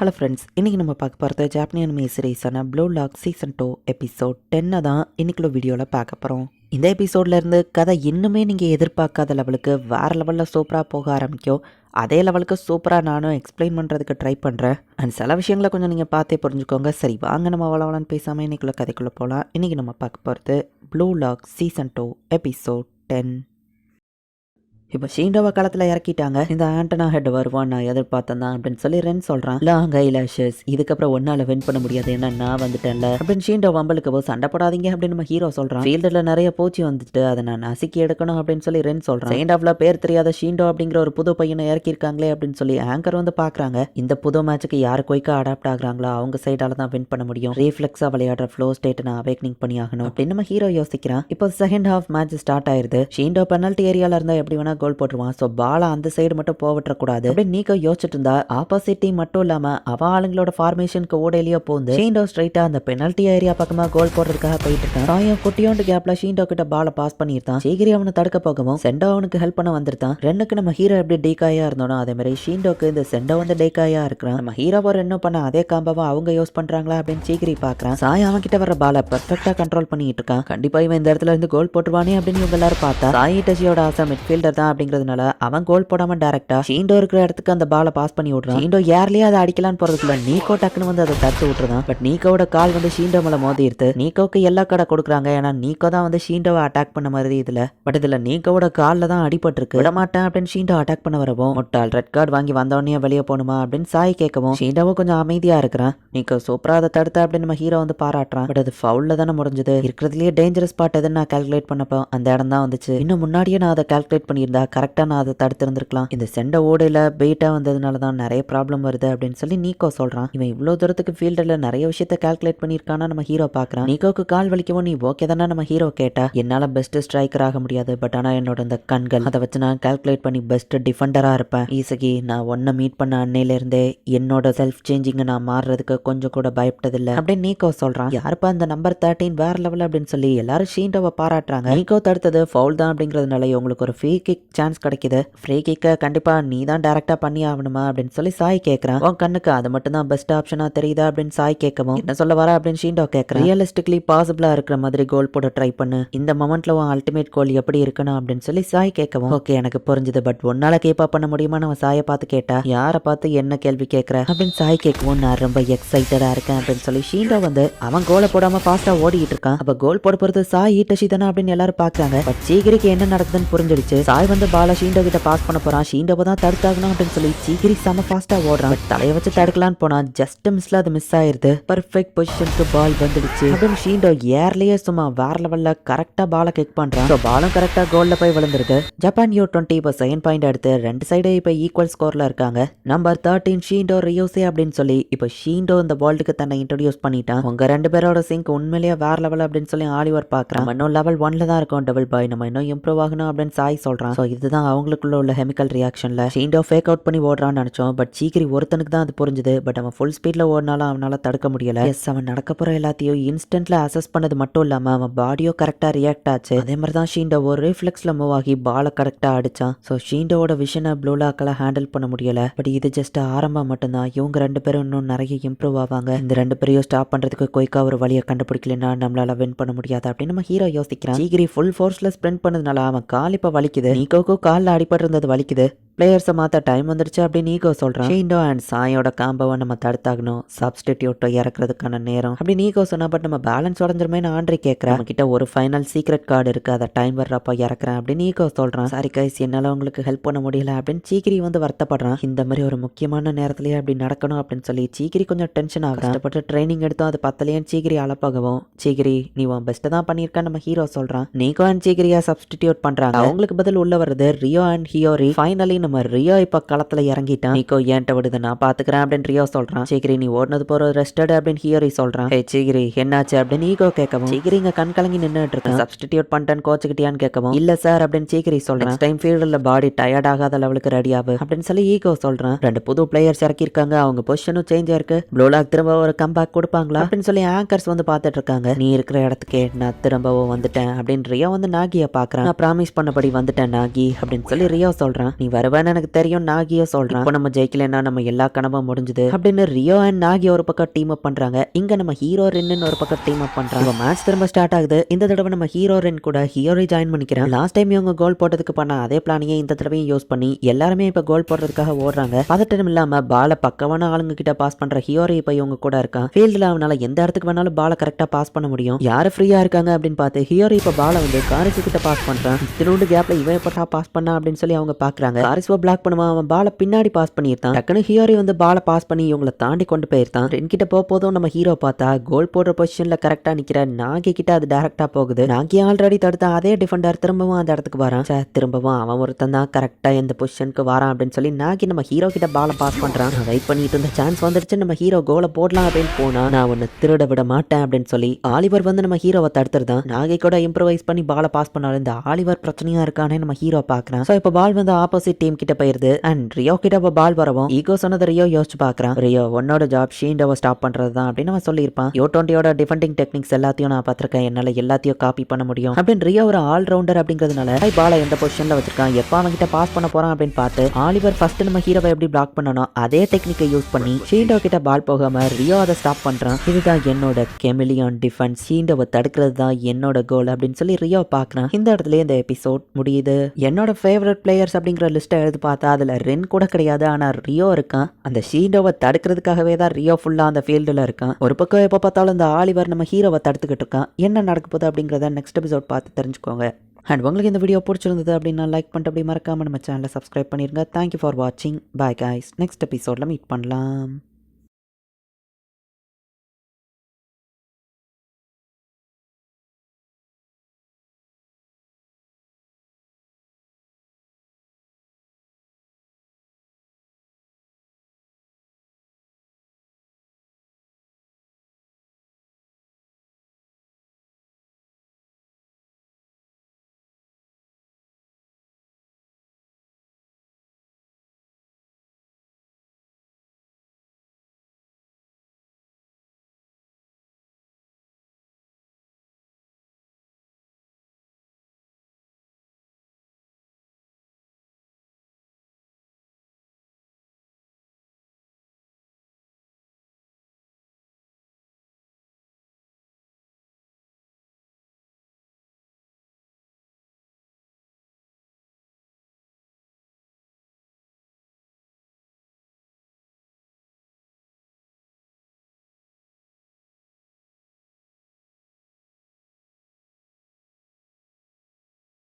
Hello friends இன்றைக்கி நம்ம பார்க்க போகிறது Japanese anime சீரீஸான Blue Lock season two episode டென்னை தான் இன்னைக்குள்ள வீடியோவில் பார்க்க போகிறோம் இந்த எபிசோட்லேருந்து கதை இன்னுமே நீங்கள் எதிர்பார்க்காத லெவலுக்கு வேறு லெவலில் சூப்பராக போக ஆரம்பிக்கும். அதே லெவலுக்கு சூப்பராக நானும் எக்ஸ்பிளைன் பண்ணுறதுக்கு ட்ரை பண்ணுறேன் அண்ட் சில விஷயங்களை கொஞ்சம் நீங்கள் பார்த்தே புரிஞ்சுக்கோங்க. சரி வாங்க நம்ம வளவலன்னு பேசாமல் இன்னைக்குள்ள கதைக்குள்ளே போகலாம் இன்றைக்கி நம்ம பார்க்க போகிறது Blue Lock season two episode ten இப்போ ஷீண்டோவை காலத்தில் இறக்கிட்டாங்க. இந்த ஆண்டனா ஹெட் வருவான் நான் எதிர்பார்த்தேன் தான் அப்படின்னு சொல்லி ரென் சொல்கிறான் லாங் ஐலாஷஸ் இதுக்கப்புறம் ஒன்னால் வின் பண்ண முடியாது. ஏன்னா நான் வந்துட்டேன்ல. அப்படின்னு ஷீண்டோ வம்பலுக்கு போய் சண்டை போடாதீங்க அப்படின்னு நம்ம ஹீரோ சொல்கிறான் ஃபீல்டில் நிறைய பூச்சி வந்துட்டு அதை நான் நசுக்கி எடுக்கணும் அப்படின்னு சொல்லி ரென் சொல்கிறான் செகண்ட் பேர் தெரியாத ஷீண்டோ அப்படிங்கிற ஒரு புது பையனை இறக்கியிருக்காங்களே அப்படின்னு சொல்லி ஆங்கர் வந்து பார்க்குறாங்க இந்த புது மேட்சுக்கு யார் குயிக்காக அடாப்ட் ஆகுறாங்களோ அவங்க சைடால தான் வின் பண்ண முடியும். ரீஃப்ளெக்ஸாக விளையாடுற ஃப்ளோ ஸ்டேட்டை நான் அவேக்னிங் பண்ணி ஆகணும் அப்படின்னு நம்ம ஹீரோ யோசிக்கிறான். இப்போ செகண்ட் ஹாஃப் மேட்ச் ஸ்டார்ட் ஆயிருது. ஷீண்டோ பெனல்ட்டி ஏரியாவில் இருந்தால் எப்படி வேணா கோல் போட்டுருவான். ஸோ பாலை அந்த சைடு மட்டும் போவிட்டுறக்கூடாது அப்படின்னு நீக்கோ யோசிச்சுட்டு இருந்தா ஆப்போசிட் டீம் மட்டும் இல்லாம அவ ஆளுங்களோட ஃபார்மேஷனுக்கு ஓடையிலேயே போந்து ஷீண்டோ ஸ்ட்ரைட்டா அந்த பெனல்டி ஏரியா பக்கமா கோல் போடுறதுக்காக போயிட்டு இருக்கான். ராயம் குட்டியோண்டு கேப்ல ஷீண்டோ கிட்ட பாலை பாஸ் பண்ணியிருந்தான். சீக்கிரம் அவனை தடுக்க போகவும் செண்டோ அவனுக்கு ஹெல்ப் பண்ண வந்திருந்தான். ரெண்டுக்கு நம்ம ஹீரோ எப்படி டேக்காயா இருந்தோனோ அதே மாதிரி ஷீண்டோக்கு இந்த செண்டோ வந்து டேக்காயா இருக்கிறான். நம்ம ஹீரோவை என்ன பண்ண அதே காம்பவா அவங்க யூஸ் பண்றாங்களா அப்படின்னு சீக்கிரி பாக்குறான். சாய் அவன் கிட்ட வர பாலை பெர்ஃபெக்டா கண்ட்ரோல் பண்ணிட்டு இருக்கான். கண்டிப்பா இவன் இந்த இடத்துல இருந்து கோல் போட்டுருவானே அப்படின்னு இவங்க எல்லாரும் பார்த்தா சாய் டச்சியோட ஆசை மிட்ஃபீல்டர் தான் அப்படிங்கிறதுனால அவன் கோல் போடாம டேரக்டா ஷீண்டோ இருக்கிற இடத்துக்கு அந்த பாலை பாஸ் பண்ணி விடுறான். ஷீண்டோ ஏர்லயே அதை அடிக்கலான்னு போறதுக்குள்ள நீக்கோ டக்குன்னு வந்து அதை தடுத்து விட்டுறான். பட் நீக்கோட கால் வந்து ஷீண்டோ மேல மோதி இருத்து நீக்கோக்கு எல்லா கடை கொடுக்குறாங்க. ஏன்னா நீக்கோ தான் வந்து ஷீண்டோவை அட்டாக் பண்ண மாதிரி இதுல. பட் இதுல நீக்கோட கால்ல தான் அடிபட்டிருக்கு. விட மாட்டேன் அப்படின்னு ஷீண்டோ அட்டாக் பண்ண வரவும் முட்டால் ரெட் கார்டு வாங்கி வந்தோடனே வெளியே போகணுமா அப்படின்னு சாய் கேட்கவும் ஷீண்டோவும் கொஞ்சம் அமைதியா இருக்கிறான். நீக்கோ சூப்பரா அதை தடுத்த அப்படின்னு நம்ம ஹீரோ வந்து பாராட்டுறான். பட் அது ஃபவுல்ல தானே முடிஞ்சது. இருக்கிறதுலயே டேஞ்சரஸ் ஸ்பாட் எதுன்னு நான் கால்குலேட் பண்ணப்போ அந்த இடம் தான் வந்துச்சு. இன்னும் முன்னாடியே நான் அதை கால்குலேட் பண்ணியிருந்தா கரெக்டாக நான் அதை தடுத்திருந்திருக்கலாம் இந்த செண்டை ஓடையில் பெயிட்டாக வந்ததுனால தான் நிறைய ப்ராப்ளம் வருது அப்படின்னு சொல்லி நீக்கோ சொல்கிறான் இவன் இவ்வளோ தூரத்துக்கு ஃபீல்டில் நிறைய விஷயத்த கால்குலேட் பண்ணியிருக்கானா நம்ம ஹீரோ பார்க்குறான். நீக்கோக்கு கால் வலிக்கவும் நீ ஓகே தானே? நம்ம ஹீரோ கேட்டா என்னால் பெஸ்ட் ஸ்ட்ரைக்கர் ஆக முடியாது. பட் ஆனால் என்னோட இந்த கண்கள் அதை வச்சு நான் கால்குலேட் பண்ணி பெஸ்ட் டிஃபெண்டராக இருப்பேன். ஈசகி நான் ஒன்றை மீட் பண்ண அன்னையிலேருந்தே என்னோட செல்ஃப் சேஞ்சிங்கை நான் மாறுறதுக்கு கொஞ்சம் கூட பயப்பட்டதில்லை. அப்படின்னு நீக்கோ சொல்கிறான் யாருப்பா அந்த நம்பர் தேர்ட்டீன் வேற லெவல் அப்படின்னு சொல்லி எல்லாரும் ஷீண்டோவை பாராட்டுறாங்க. நீக்கோ தடுத்தது ஃபவுல் தான் அப்படிங்கிறதுனால உங்களுக்கு ஒரு ஃப்ரீ கிக் சான்ஸ் கிடைக்குது. ஃப்ரீ கிக்கை கண்டிப்பா நீ தான் டேரக்டா பண்ணி ஆகணுமா அப்படின்னு சொல்லி சாய் கேட்கறான் உன் கண்ணுக்கு அது மட்டும் தான் பெஸ்ட் ஆப்ஷனா தெரியுதா அப்படின்னு சாய் கேட்கவும் என்ன சொல்ல வர அப்படின்னு ஷீண்டோ கேட்கறான் ரியலிஸ்டிக்லி பாசிபிளா இருக்கிற மாதிரி கோல் போட ட்ரை பண்ணு. இந்த மொமெண்ட்ல உன் அல்டிமேட் கோல் எப்படி இருக்கணும் அப்படின்னு சொல்லி சாய் கேட்கவும் ஓகே எனக்கு புரிஞ்சுது பட் உன்னால கேப்பா பண்ண முடியுமா நம்ம சாயை பார்த்து கேட்டா யாரை பார்த்து என்ன கேள்வி கேட்கற அப்படின்னு சாய் கேட்கவும் நான் ரொம்ப எக்ஸைட்டடா இருக்கேன் அப்படின்னு சொல்லி ஷீண்டோ வந்து அவன் கோலை போடாம ஃபாஸ்டா ஓடிட்டு இருக்கான். அப்ப கோல் போட போறது சாய் ஈட்டஷி தானே அப்படின்னு எல்லாரும் பாக்குறாங்க பட் சீக்கிரிக்கு என்ன நடக்குதுன்னு புரிஞ்சிடுச்சு. சாய் வந்து பாலா ஷீண்டோ கிட்ட பாஸ் பண்ண போறான். ஷீண்டோவை தான் தடுத்தாகணும் அப்படின்னு சொல்லி சீக்கிரி செம ஃபாஸ்டா ஓடுறான். தலைய தலையை வச்சு தடுக்கலான்னு போனா ஜஸ்ட் மிஸ்ல அது மிஸ் ஆயிருது. பர்ஃபெக்ட் பொசிஷனுக்கு பால் வந்துடுச்சு. அப்படின்னு ஷீண்டோ ஏர்லயே சும்மா வேற லெவல்ல கரெக்டா பாலை கிக் பண்றான். பாலும் கரெக்டா கோல்ல போய் விழுந்துருக்கு. ஜப்பான் யூ டுவெண்ட்டி இப்போ செகண்ட் பாயிண்ட் எடுத்து ரெண்டு சைடு இப்போ ஈக்குவல் ஸ்கோர்ல இருக்காங்க. நம்பர் தேர்ட்டீன் ஷீண்டோ ரியோசே அப்படின்னு சொல்லி இப்போ ஷீண்டோ இந்த வேர்ல்டுக்கு தன்னை இன்ட்ரடியூஸ் பண்ணிட்டான். உங்க ரெண்டு பேரோட சிங்க் உண்மையிலேயே வேற லெவல் அப்படின்னு சொல்லி ஆலிவர் பாக்குறான் இன்னும் லெவல் ஒன்ல தான் இருக்கும் டபுள் பாய் நம்ம இன்னும் இம்ப்ரூவ் ஆகணும் அப்படின்னு சாய் சொல்றான். இதுதான் அவங்களுக்குள்ள உள்ள கெமிக்கல் ரியாக்ஷன்ல ஷீண்டோ ஃபேக் அவுட் பண்ணி ஓடுறான்னு நினைச்சோம். பட் சீக்கிரி ஒருத்தனுக்கு தான் அது புரிஞ்சுது. பட் அவன் ஃபுல் ஸ்பீடில் ஓடினாலும் அவனால தடுக்க முடியல. எஸ் அவன் நடக்க போகிற எல்லாத்தையும் இன்ஸ்டன்ட்ல அசஸ் பண்ணது மட்டும் இல்லாமல் அவன் பாடியோ கரெக்டாக ரியாக்ட் ஆச்சு. அதே மாதிரி தான் ஷீண்டோ ஒரு ரிஃப்ளெக்ஸ்ல மூவ் ஆகி பாலை கரெக்டாக அடிச்சான். ஸோ ஷீண்டோவோட விஷனை ப்ளூலாக்கெல்லாம் ஹேண்டில் பண்ண முடியல. பட் இது ஜஸ்ட் ஆரம்பம் மட்டும்தான். இவங்க ரெண்டு பேரும் இன்னும் நிறைய இம்ப்ரூவ் ஆவாங்க. இந்த ரெண்டு பேரையும் ஸ்டாப் பண்றதுக்கு குயிக்கா ஒரு வழியை கண்டுபிடிக்கலன்னா நம்மளால வின் பண்ண முடியாது அப்படின்னு நம்ம ஹீரோ யோசிக்கிறான். சீக்கிரி ஃபுல் ஃபோர்ஸ்ல ஸ்ப்ரெண்ட் பண்ணதுனால அவன் கால் இப்போ வலிக்குது. நீக்கோக்கோ காலில் அடிபட்டு இருந்தது வலிக்குது. பிளேயர்ஸை மாற்ற டைம் வந்துடுச்சு அப்படின்னு நீகோ சொல்கிறான் ஷீண்டோ அண்ட் சாயோட காம்போவை நம்ம தடுத்தாகணும். சப்ஸ்டிடியூட்டோ இறக்குறதுக்கான நேரம். அப்படி நீகோ சொன்னா பட் நம்ம பேலன்ஸ் உடஞ்சிருமே ஆண்ட்ரி கேட்குறேன் நம்ம கிட்ட ஒரு ஃபைனல் சீக்ரெட் கார்டு இருக்கு அதை டைம் வர்றப்ப இறக்குறேன் அப்படின்னு நீகோ சொல்கிறான் சாரி கைஸ் என்னால் உங்களுக்கு ஹெல்ப் பண்ண முடியல அப்படின்னு சீக்கிரி வந்து வருத்தப்படுறான். இந்த மாதிரி ஒரு முக்கியமான நேரத்திலேயே அப்படி நடக்கணும் அப்படின்னு சொல்லி சீக்கிரி கொஞ்சம் டென்ஷன் ஆகும் கஷ்டப்பட்டு ட்ரைனிங் எடுத்தோம் அது பத்தலையும் சீக்கிரி அழப்பாகவும் சீக்கிரி நீ உன் பெஸ்ட்டை தான் பண்ணியிருக்கான்னு நம்ம ஹீரோ சொல்கிறான் நீகோ அண்ட் சீக்கிரியா சப்ஸ்டிடியூட் பண்ணுறாங்க அவங்களுக்கு பதில் உள்ள வருது ரியோ அண்ட் ஹியோரி ஃபைனலி நம்ம ரியோ இப்ப களத்துல இறங்கிட்டான். நீக்கோ ஏன்ட்ட விடுது? நான் பாத்துக்கிறேன் அப்படின்னு ரியோ சொல்றான். சீக்கிரி நீ ஓடுனது போற ரெஸ்டட் அப்படின்னு ஹியோரி சொல்றான். ஹே சீக்கிரி என்னாச்சு? அப்படின்னு ஈகோ கேட்கவும். சீக்கிரி இங்க கண் கலங்கி நின்னுட்டு இருக்கேன். சப்ஸ்டிடியூட் பண்ணிட்டேன் கோச்சுக்கிட்டியான்னு கேட்கவும். இல்ல சார் அப்படின்னு சீக்கிரி சொல்றேன். டைம் ஃபீல்டில் பாடி டயர்ட் ஆகாத லெவலுக்கு ரெடி ஆகு அப்படின்னு சொல்லி ஈகோ சொல்றான். ரெண்டு புது பிளேயர்ஸ் இறக்கிருக்காங்க அவங்க பொசிஷனும் சேஞ்ச் ஆயிருக்கு. ப்ளூலாக் திரும்ப ஒரு கம்பேக் கொடுப்பாங்களா? அப்படின்னு சொல்லி ஆங்கர்ஸ் வந்து பார்த்துட்டு இருக்காங்க. நீ இருக்கிற இடத்துக்கே நான் திரும்பவும் வந்துட்டேன் அப்படின்னு ரியோ வந்து நாகியை பாக்குறான் நான் ப்ராமிஸ் பண்ணபடி வந்துட்டேன் நாகி அப்படின்னு சொல்லி ரியோ சொல்றான். நீ வர வருவேன்னு எனக்கு தெரியும் நாகியோ சொல்றான். இப்போ நம்ம ஜெயிக்கலன்னா நம்ம எல்லா கனவும் முடிஞ்சுது. அப்படின்னு ரியோ அண்ட் நாகி ஒரு பக்கம் டீம் அப் பண்றாங்க. இங்க நம்ம ஹீரோ ரென்னு ஒரு பக்கம் டீம் அப் பண்றாங்க. மேட்ச் திரும்ப ஸ்டார்ட் ஆகுது. இந்த தடவை நம்ம ஹீரோ ரென் கூட ஹீரோரை ஜாயின் பண்ணிக்கிறேன். லாஸ்ட் டைம் இவங்க கோல் போட்டதுக்கு பண்ண அதே பிளானையே இந்த தடவையும் யூஸ் பண்ணி எல்லாருமே இப்ப கோல் போடுறதுக்காக ஓடுறாங்க. பதட்டம் இல்லாம பால பக்கவான ஆளுங்க கிட்ட பாஸ் பண்ற ஹீரோரை இப்ப இவங்க கூட இருக்கான். ஃபீல்ட்ல அவனால எந்த இடத்துக்கு வேணாலும் பால கரெக்டா பாஸ் பண்ண முடியும். யாரு ஃப்ரீயா இருக்காங்க அப்படின்னு பார்த்து ஹியோரி இப்ப பால வந்து காரிசு கிட்ட பாஸ் பண்றான். இத்தினோண்டு கேப்ல இவன் எப்படா பாஸ் பண்ணா அப்படின்னு சொல்லி அவங்க பாக்குறாங்க. காரிசுவ பிளாக் பண்ணுவான் அவன் பாலை பின்னாடி பாஸ் பண்ணியிருந்தான். டக்குனு ஹியோரி வந்து பாலை பாஸ் பண்ணி இவங்களை தாண்டி கொண்டு போயிருந்தான். ரென் கிட்ட போக போதும் நம்ம ஹீரோ பார்த்தா கோல் போடுற பொசிஷன்ல கரெக்டா நிக்கிற நாகி கிட்ட அது டேரக்டா போகுது. நாகி ஆல்ரெடி தடுத்த அதே டிஃபெண்டர் திரும்பவும் அந்த இடத்துக்கு வரான். சார் திரும்பவும் அவன் ஒருத்தன் தான் கரெக்டா எந்த பொசிஷனுக்கு வரான் அப்படின்னு சொல்லி நாகி நம்ம ஹீரோ கிட்ட பாலை பாஸ் பண்றான். வெயிட் பண்ணிட்டு இருந்த சான்ஸ் வந்துருச்சு நம்ம ஹீரோ கோலை போடலாம் அப்படின்னு போனா நான் உன்னை திருட விட மாட்டேன் அப்படின்னு சொல்லி ஆலிவர் வந்து நம்ம ஹீரோவை தடுத்துருதான் நாகை கூட இம்ப்ரவைஸ் பண்ணி பாலை பாஸ் பண்ணாலும் இந்த ஆலிவர் பிரச்சனையா இருக்கானே நம்ம ஹீரோ பாக்குறான் ஸோ இப்போ பால் வந்து ஆப்போசிட் டீம் கிட்ட போயிருது. அண்ட் ரியோ கிட்ட இப்போ பால் வரவும் ஈகோ சொன்னது ரியோ யோசிச்சு பாக்குறான் ரியோ உன்னோட ஜாப் ஷீண்டோவை ஸ்டாப் பண்றது தான் அப்படின்னு அவன் சொல்லியிருப்பான். யோ டுவெண்ட்டியோட டிஃபெண்டிங் டெக்னிக்ஸ் எல்லாத்தையும் நான் பார்த்திருக்கேன். என்னால எல்லாத்தையும் காப்பி பண்ண முடியும். அப்படின்னு ரியோ ஒரு ஆல் ரவுண்டர் அப்படிங்கிறதுனால பாலை எந்த பொசிஷன்ல வச்சிருக்கான்? எப்போ அவன் கிட்ட பாஸ் பண்ண போறான் அப்படின்னு பார்த்து ஆலிவர் ஃபர்ஸ்ட் நம்ம ஹீரோவை எப்படி பிளாக் பண்ணணும் அதே டெக்னிக்கை யூஸ் பண்ணி ஷீண்டோ கிட்ட பால் போகாம ரியோ அதை ஸ்டாப் பண்றான். இதுதான் என்னோட கெமிலியான் டிஃபென்ஸ் ஷீண்டோவை தடுக்கிறது தான் என்னோட கோல் அப்படின்னு சொல்லி ரியோ பார்க்கறான். இந்த இடத்துல இந்த எபிசோட் முடியுது. என்னோட ஃபேவரட் பிளேயர்ஸ் அப்படிங்கிற லிஸ்ட்டை எடுத்து பார்த்தா அதில் ரென் கூட கிடையாது. ஆனால் ரியோ இருக்கான். அந்த ஷீண்டோவை தடுக்கிறதுக்காகவே தான் ரியோ ஃபுல்லாக அந்த ஃபீல்டில் இருக்கான். ஒரு பக்கம் எப்போ பார்த்தாலும் இந்த ஆலிவர் நம்ம ஹீரோவை தடுத்துக்கிட்டு இருக்கான். என்ன நடக்க போகுது அப்படிங்கிறத நெக்ஸ்ட் எபிசோட் பார்த்து தெரிஞ்சுக்கோங்க. அண்ட் உங்களுக்கு இந்த வீடியோ பிடிச்சிருந்தது அப்படின்னா லைக் பண்ணிட்டு அப்படி மறக்காம நம்ம சேனலை சப்ஸ்கிரைப் பண்ணிடுங்க தேங்க்யூ ஃபார் வாட்சிங் பாய் காய்ஸ் நெக்ஸ்ட் எபிசோடில் மீட் பண்ணலாம்.